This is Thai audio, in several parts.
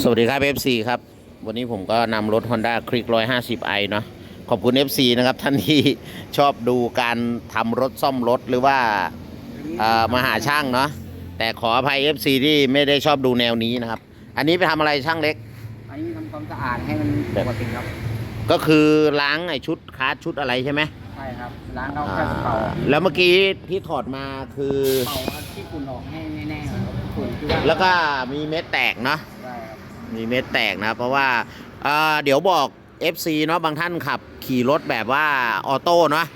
สวัสดีครับ FC ครับ วันนี้ผมก็นำรถ Honda Click 150i เนาะขอบคุณ FC นะครับ ท่านที่ชอบดูการทำรถซ่อมรถหรือว่าเอ่อมาหาช่างเนาะแต่ขออภัย FC ที่ไม่ได้ชอบดูแนวนี้นะครับ อันนี้ไปทำอะไรช่างเล็ก อันนี้ทำความสะอาดให้มันปกติครับ ก็คือล้างไอชุดคาร์ดชุดอะไรใช่ไหมใช่ครับล้างเราอ่าแค่เป่าแล้วเมื่อกี้ที่ถอดมาคือเป่าเอาที่ฝุ่นออกให้แน่ๆครับฝุ่นที่ว่าแล้วก็มีเม็ดแตกเนาะใช่ครับ มีเม็ดแตกนะเพราะว่าเอ่อเดี๋ยวบอก FC เนาะบางท่านขับขี่รถแบบว่าออโต้เนาะ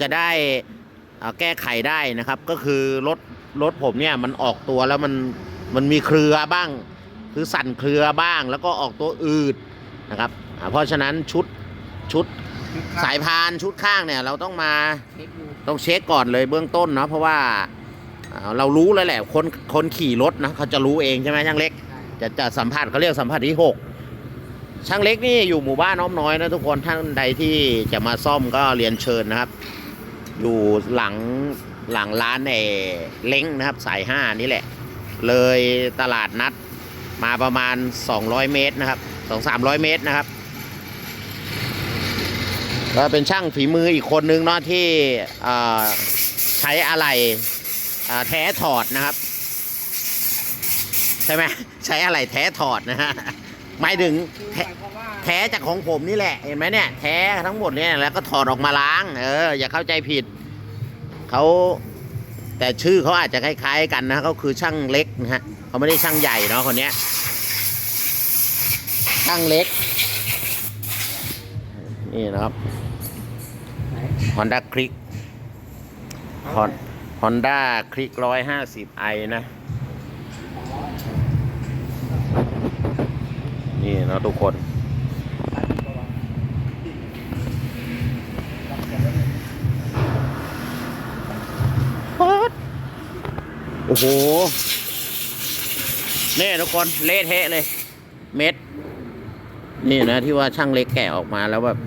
จะได้เอ่อแก้ไขได้นะครับ ก็คือรถรถผมเนี่ยมันออกตัวแล้วมันมันมีเครือบ้าง คือสั่นเครือบ้าง แล้วก็ออกตัวอืดนะครับอ่าเพราะฉะนั้นชุดชุดสายพานชุดข้างเนี่ยเราต้องมาเช็คดูต้องเช็คก่อนเลยเบื้องต้นเนาะเพราะว่าอ่าเรารู้แล้วแหละคนคนขี่รถนะเขาจะรู้เองใช่ไหมช่างเล็กใช่ จะจะสัมผัสเขาเรียกสัมผัสที่ 6 ช่างเล็กนี่อยู่หมู่บ้านอ้อมน้อยนะทุกคนท่านใดที่จะมาซ่อมก็เรียนเชิญนะครับ อยู่หลังหลังร้านเอเล้งนะครับสายห้านี่แหละ เลยตลาดนัดมาประมาณ 200 เมตรนะครับ2 300 เมตรนะครับก็เป็นช่างฝีมืออีกคนนึงเนาะที่ใช้อะไรแท้ถอดนะครับ ใช่ไหม ใช้อะไรแท้ถอดนะฮะหมายถึงคือหแท้มายความว่าแท้จากของผมนี่แหละเห็นไหมเนี่ย แท้ทั้งหมดเนี่ยแล้วก็ถอดออกมาล้าง เออ อย่าเข้าใจผิดเขาแต่ชื่อเขาอาจจะคล้าย ๆ กันนะเขาคือช่างเล็กนะฮะเขาไม่ได้ช่างใหญ่เนาะคนเนี้ยช่างเล็ก นี่นะครับไหน Honda Click Hon- Honda Click 150i นะนี่ นะทุกคนโอ้โหนี่ทุกคนเละเทะเลย เม็ด นี่นะที่ว่าช่างเล็กแกะออกมาแล้วแบบ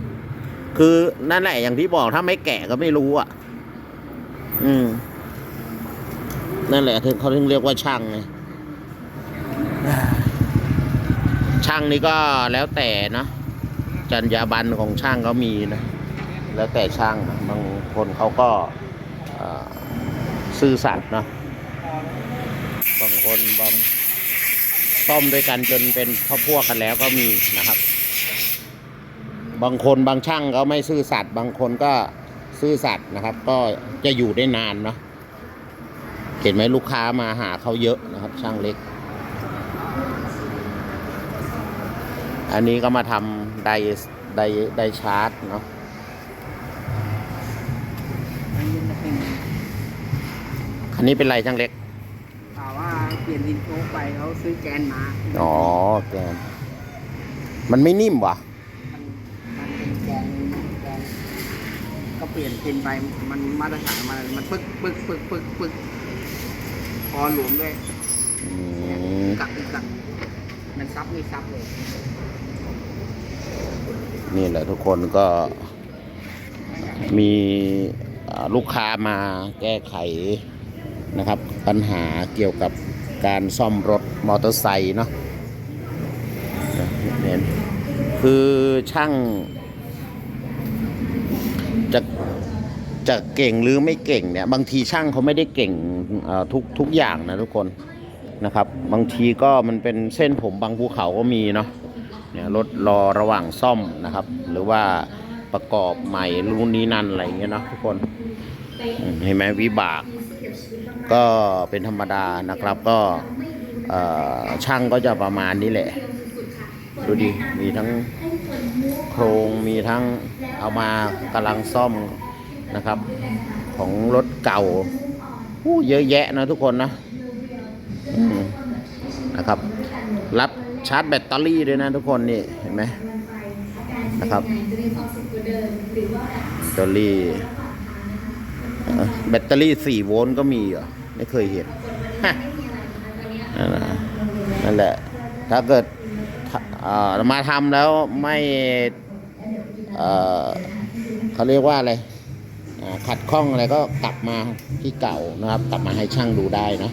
คือนั่นแหละอย่างที่บอกถ้าไม่แกะก็ไม่รู้อะ อืม นั่นแหละถึงเขาถึงเรียกว่าช่างไง ช่างนี่ก็แล้วแต่นะจรรยาบรรณของช่างเขามีนะ แล้วแต่ช่างบางคนเขาก็ซื่อสัตย์นะบางคนบางซ่อมด้วยกันจนเป็นครอบครัวกันแล้วก็มีนะครับ บางคนบางช่างก็ไม่ซื่อสัตย์บางคนก็ซื่อสัตย์นะครับ ก็จะอยู่ได้นานเนาะเห็นไหมลูกค้ามาหาเขาเยอะนะครับ ช่างเล็ก อันนี้ก็มาทำไดไดไดชาร์จเนาะอันนี้จะเป็นคันนี้เป็นไรช่างเล็กข่าวว่าเปลี่ยนดินโชกไปเขาซื้อแกนมา อ๋อแกน มันไม่นิ่มวะมันมันเป็นแกนแกน ก็เปลี่ยนเป็นไปมันมาตรฐานมันมันปึ๊กปึ๊กปึ๊กปึ๊กปึ๊กพอหลวมด้วยอืมกักอีกกักมันซับไม่ซับเลย นี่แหละทุกคนก็มีลูกค้ามาแก้ไขนะครับ ปัญหาเกี่ยวกับการซ่อมรถมอเตอร์ไซค์เนาะเห็นคือช่างจะจะเก่งหรือไม่เก่งเนี่ย บางทีช่างเขาไม่ได้เก่งทุกทุกอย่างนะทุกคนนะครับ บางทีก็มันเป็นเส้นผมบางภูเขาก็มีเนาะ เนี่ยรถรอระหว่างซ่อมนะครับ หรือว่าประกอบใหม่รุ่นนี้นั่นอะไรเงี้ยเนาะทุกคนเห็นไหมวิบาก ก็เป็นธรรมดานะครับก็ช่างก็จะประมาณนี้แหละ ดูดิมีทั้งโครงมีทั้งเอามากำลังซ่อมนะครับ ของรถเก่าอู้เยอะแยะนะทุกคนนะนะครับ รับ ชาร์จแบตเตอรี่ด้วยนะทุกคนนี่เห็นไหมนะครับแบตเตอรี่แบตเตอรี่สี่โวลต์ก็มีเหรอไม่เคยเห็นนั่นแหละ ถ้าเกิดมาทำแล้วไม่เขาเรียกว่าอะไรขัดข้องอะไรก็กลับมาที่เก่านะครับ กลับมาให้ช่างดูได้นะ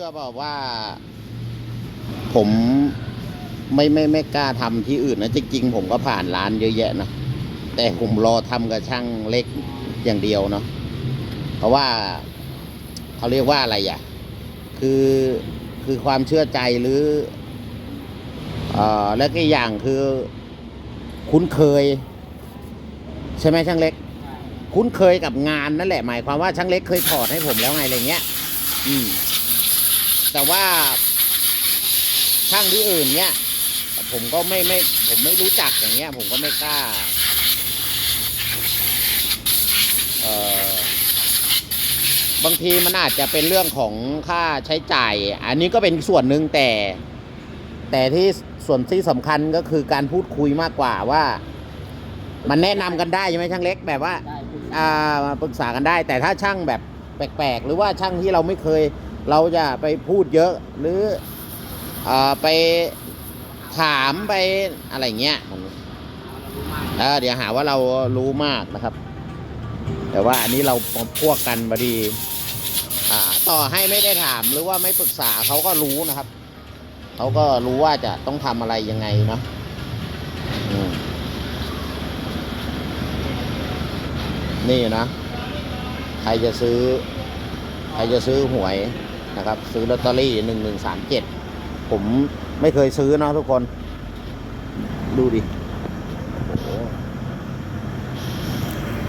ชื่อเปล่าว่า ผมไม่ไม่ไม่กล้าทำที่อื่นนะจริงๆผมก็ผ่านร้านเยอะแยะนะแต่ผมรอทำกับช่างเล็กอย่างเดียวเนาะเพราะว่าเขาเรียกว่าอะไรอะ คือคือความเชื่อใจหรือเอ่อและก็อีกอย่างคือ คุ้นเคย ใช่ไหมช่างเล็ก คุ้นเคยกับงานนั่นแหละ หมายความว่าช่างเล็กเคยถอดให้ผมแล้วไงอะไรเงี้ย อืม แต่ว่าช่างที่อื่นเนี่ย ผมก็ไม่ไม่ ผมไม่รู้จักอย่างเงี้ย ผมก็ไม่กล้า เอ่อบางทีมันอาจจะเป็นเรื่องของค่าใช้จ่าย อันนี้ก็เป็นส่วนหนึ่งแต่ แต่ที่ส่วนที่สำคัญก็คือการพูดคุยมากกว่าว่า มันแนะนำกันได้ใช่ไหมช่างเล็กแบบว่าได้คุณอ่ามาปรึกษากันได้ แต่ถ้าช่างแบบแปลกๆ หรือว่าช่างที่เราไม่เคย เราจะไปพูดเยอะหรืออไปถามไปอะไรเงี้ยมันเรารู้มากเออเดี๋ยวหาว่าเรารู้มากนะครับ แต่ว่าอันนี้เราพวกกันพอดีต่อให้ไม่ได้ถามหรือว่าไม่ปรึกษาเขาก็รู้นะครับ เขาก็รู้ว่าจะต้องทำอะไรยังไงเนาะนี่นะ ใครจะซื้อ ใครจะซื้อหวย นะครับ ซื้อลอตเตอรี่หนึ่งหนึ่งสามเจ็ดผมไม่เคยซื้อนะทุกคน ดูดิ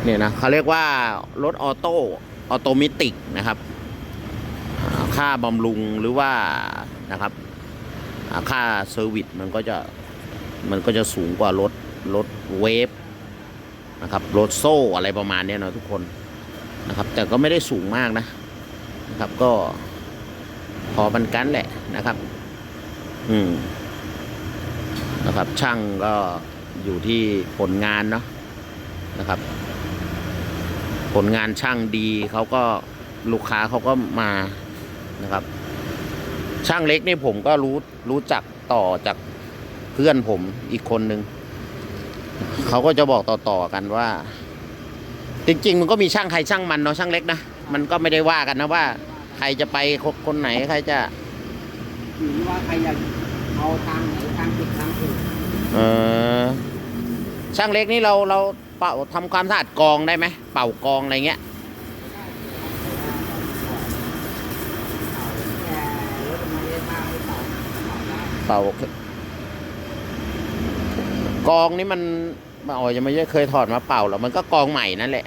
เนี่ยนะเขาเรียกว่ารถออโต้ออโตมิติกนะครับ ค่าบำรุงหรือว่านะครับค่าเซอร์วิสมันก็จะมันก็จะสูงกว่ารถรถเวฟนะครับรถโซ่อะไรประมาณเนี้ยเนาะทุกคนนะครับ แต่ก็ไม่ได้สูงมากนะ นะครับก็ พอปันกันแหละนะครับ อืมนะครับ ช่างก็อยู่ที่ผลงานเนาะนะครับ ผลงานช่างดีเขาก็ลูกค้าเขาก็มานะครับ ช่างเล็กนี่ผมก็รู้รู้จักต่อจากเพื่อนผมอีกคนนึงเขาก็จะบอกต่อๆกันว่า จริง ๆ มันก็มีช่างใครช่างมันเนาะช่างเล็กนะมันก็ไม่ได้ว่ากันนะว่าใค รจะไปคนคนไหนใครจะอยู่ที่ว่าใครอยากเอาทางไหนทางผิดทางถูกเออช่างเล็กนี่เราเราเป่าทำความสะอาดกองได้ไหมเป่ากองอะไรเงี้ยแต่รถมันไม่ได้มากไม่ต่อต่อได้เป่ากองนี่มันอ๋อยังไม่เคยถอดมาเป่าหรอกมันก็กองใหม่นั่นแหละ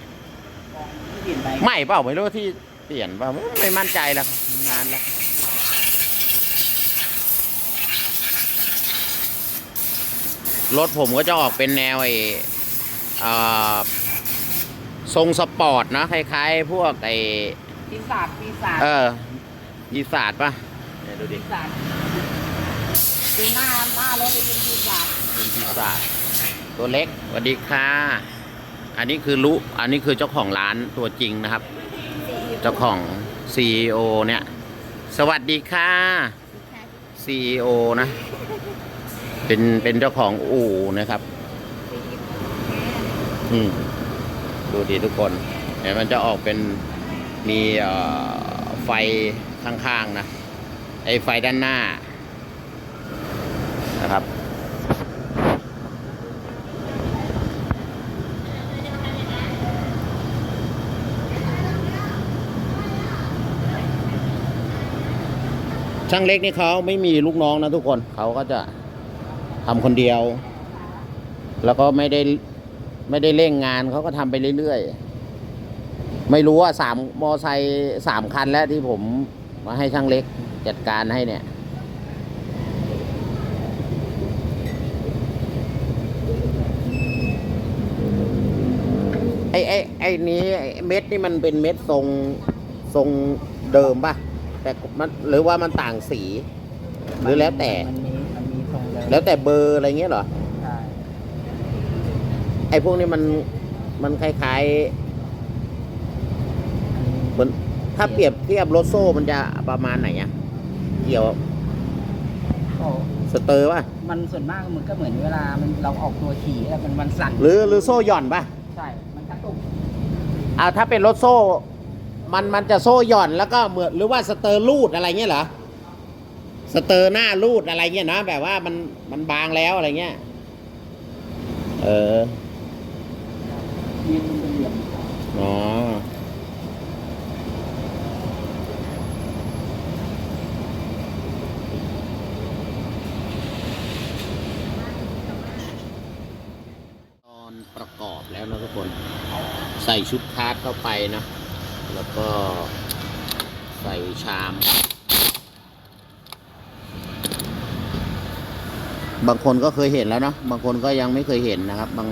ที่เปลี่ยนไปใหม่เปล่าไม่รู้ที่ เปลี่ยนเปล่าไม่มั่นใจแล้วนานแล้วรถผมก็จะออกเป็นแนวไอ้อ่าทรงสปอร์ตนะคล้ายๆ พวกไอ้ปีศาจปีศาจเออยีสาดปะเนี่ยดูดิปีศาจดูหน้าหน้ารถเป็นปีศาจเป็นยีสาดตัวเล็กสวัสดีค่ะ อันนี้คือลุอันนี้คือเจ้าของร้านตัวจริงนะครับ เจ้าของ CEO เนี่ย สวัสดีค่ะ CEO นะ เป็นเป็นเจ้าของอู่นะครับ อืมดูดีทุกคนเดี๋ยวมันจะออกเป็นมีเอ่อไฟข้างๆนะ ไอไฟด้านหน้า นะครับ ช่างเล็กนี่เขาไม่มีลูกน้องนะทุกคนเขาก็จะทำคนเดียว แล้วก็ไม่ได้ไม่ได้เร่งงานเขาก็ทำไปเรื่อยๆ ไม่รู้ว่าสามมอไซค์สามคันแล้วที่ผมมาให้ช่างเล็กจัดการให้เนี่ยไอ้ไอ้ไอ้นี้เม็ดนี่มันเป็นเม็ดทรงทรงเดิมป่ะ แต่มันหรือว่ามันต่างสี หรือแล้วแต่ มันมีมันมีทรงเดิมแล้วแต่เบอร์อะไรเงี้ยเหรอ ใช่ไอ้พวกนี้มันมันคล้ายๆเหมือนถ้าเปรียบเทียบรถโซ่มันจะประมาณไหนอะเกี่ยวก็สเตอร์ป่ะ มันส่วนมากมันก็เหมือนเวลามันเราออกตัวขี่แล้วมันมันสั่นหรือหรือโซ่หย่อนป่ะ ใช่ มันกระตุก อ่าถ้าเป็นรถโซ่ มันมันจะโซ่หย่อนแล้วก็เหมือนหรือว่าสเตอร์รูดอะไรเงี้ยเหรอสเตอร์หน้ารูดอะไรเงี้ยนะแบบว่ามันมันบางแล้วอะไรเงี้ยเอออ๋อตอนประกอบแล้วนะทุกคน ใส่ชุดคาร์ดเข้าไปนะ ก็ใส่ชาม บางคนก็เคยเห็นแล้วเนาะบางคนก็ยังไม่เคยเห็นนะครับ บาง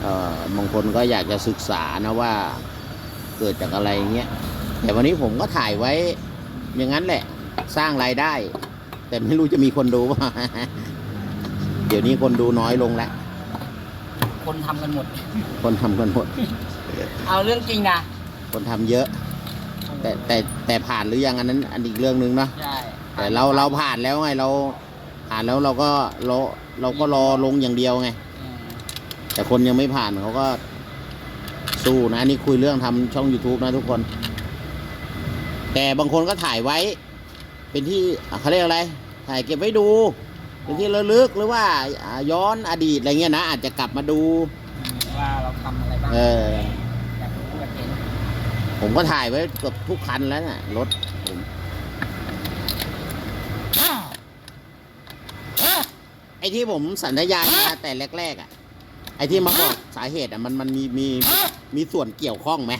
เอ่อบางคนก็อยากจะศึกษานะว่าเกิดจากอะไรเงี้ยแต่วันนี้ผมก็ถ่ายไว้ อย่างนั้นแหละ สร้างรายได้ แต่ไม่รู้จะมีคนดูป่ะเดี๋ยวนี้คนดูน้อยลงแล้วคนทำกันหมด คนทำกันหมด เอาเรื่องจริงนะ คนทำเยอะ แต่แต่แต่ผ่านหรือยังอันนั้น อันอีกเรื่องหนึ่งเนาะใช่แต่เราเราผ่านแล้วไงเรา ผ่านแล้วเราก็เราเราก็รอลงอย่างเดียวไงอืมแต่คนยังไม่ผ่านเขาก็สู้นะอันนี่คุยเรื่องทำช่อง YouTube นะทุกคน แต่บางคนก็ถ่ายไว้ เป็นที่อะเขาเรียกอะไร ถ่ายเก็บไว้ดู เป็นที่ระลึกหรือว่าอ่าย้อนอดีตอะไรเงี้ยนะอาจจะกลับมาดูว่าเราทำอะไรบ้างเออ อยากรู้อยากเห็น ผมก็ถ่ายไว้เกือบทุกคันแล้วน่ะรถผมไอ้ที่ผมสัญญามาแต่แรกๆอะ ไอ้ที่มาบอกสาเหตุอะมันมันมีมีมีส่วนเกี่ยวข้องไหม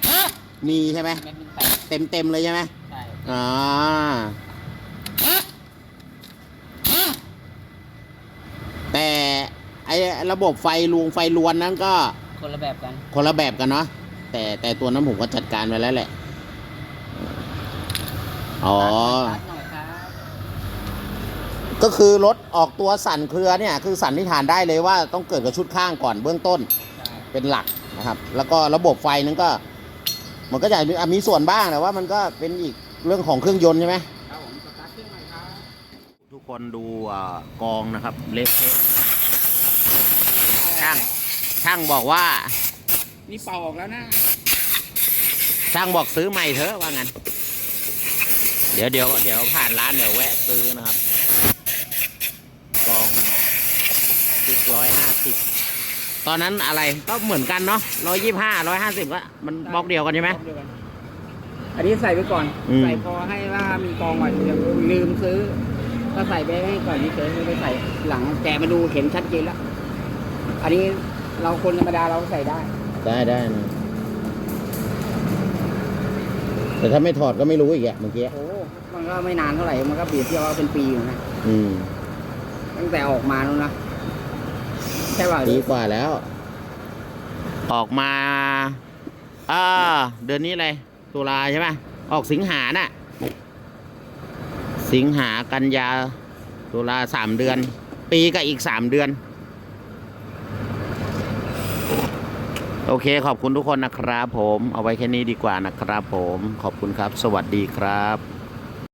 มีใช่ไหมแม่เป็นแปดเต็มเต็มๆเลยใช่ไหมใช่อ่าแต่ไอ้ระบบไฟลวงไฟลวนนั้นก็คนละแบบกันคนละแบบกันเนาะ แต่แต่ตัวนั้นผมก็จัดการไว้แล้วแหละ อ๋อตัดหน่อยครับก็คือรถออกตัวสั่นเครือเนี่ย คือสันนิษฐานได้เลยว่าต้องเกิดกับชุดข้างก่อนเบื้องต้นใช่เป็นหลักนะครับ แล้วก็ระบบไฟนั้นก็ มันก็จะมีอะมีส่วนบ้างแต่ว่ามันก็เป็นอีกเรื่องของเครื่องยนต์ใช่ไหมครับผมสตาร์ทเครื่องหน่อยครับทุกคนดูอ่ากองนะครับ เละเทะช่างช่างบอกว่า นี่เป่าออกแล้วนะช่างบอกซื้อใหม่เถอะว่างั้น เดี๋ยวเดี๋ยวเดี๋ยวผ่านร้านเดี๋ยวแวะซื้อนะครับกองสิบร้อยห้าสิบตอนนั้นอะไรก็เหมือนกันเนาะร้อยยี่ห้าร้อยห้าสิบก็มันบล็อกเดียวกันใช่ไหมบล็อกเดียวกันอันนี้ใส่ไปก่อน อืม ใส่พอให้ว่ามีกองก่อนเดี๋ยวลืมซื้อ ก็ใส่ไปให้ก่อนนี่เฉยไม่ไปใส่หลังแกะมาดูเห็นชัดเจนแล้ว อันนี้เราคนธรรมดาเราใส่ได้ ได้ได้นะ แต่ถ้าไม่ถอดก็ไม่รู้อีกอะเมื่อกี้ โอ้ มันก็ไม่นานเท่าไหร่ มันก็เปรียบเทียบว่าเป็นปีอยู่นะ อืม ตั้งแต่ออกมาแล้วนะ ใช่ป่ะดีกว่าแล้ว ออกมาอ่าเดือนนี้อะไร ตุลาใช่ไหมออกสิงหาน่ะ สิงหากันยา ตุลาสามเดือน ปีกับอีกสามเดือน โอเคขอบคุณทุกคนนะครับผม เอาไว้แค่นี้ดีกว่านะครับผม ขอบคุณครับ สวัสดีครับ